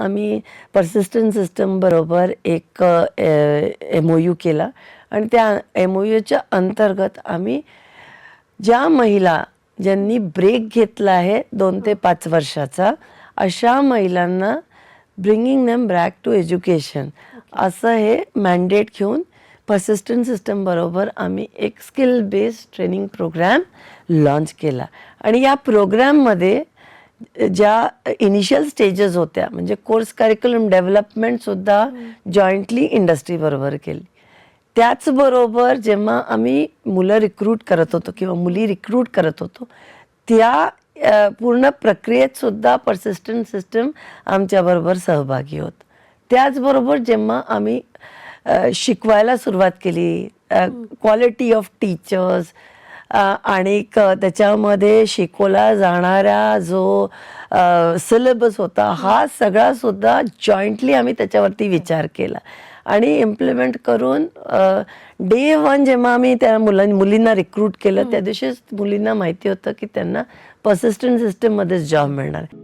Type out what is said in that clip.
आम्ही पर्सिस्टंट सिस्टमबरोबर एक M O you केला. आणि त्या एम ओ यूच्या अंतर्गत आम्ही ज्या महिला ज्यांनी ब्रेक घेतला आहे दोन ते पाच वर्षाचा अशा महिलांना bringing them back to education असं हे मॅन्डेट घेऊन पर्सिस्टंट सिस्टम बरोबर आम्ही एक skill based training program launch केला. आणि या प्रोग्रॅममध्ये ज्या इनिशियल स्टेजेस होत्या म्हणजे कोर्स करिक्युलम डेव्हलपमेंटसुद्धा जॉईंटली इंडस्ट्रीबरोबर केली. त्याचबरोबर जेव्हा आम्ही मुलं रिक्रूट करत होतो किंवा मुली रिक्रूट करत होतो त्या पूर्ण प्रक्रियेत सुद्धा पर्सिस्टंट सिस्टम आमच्याबरोबर सहभागी होत. त्याचबरोबर जेव्हा आम्ही शिकवायला सुरुवात केली क्वालिटी ऑफ टीचर्स आणि त्याच्यामध्ये शिकवला जाणारा जो सिलेबस होता हा सगळा सुद्धा जॉईंटली आम्ही त्याच्यावरती विचार केला आणि इम्प्लिमेंट करून डे वन जेव्हा आम्ही त्या मुलां मुलींना रिक्रूट केलं त्या दिवशीच मुलींना माहिती होतं की त्यांना पर्सिस्टंट सिस्टममध्येच जॉब मिळणार आहे.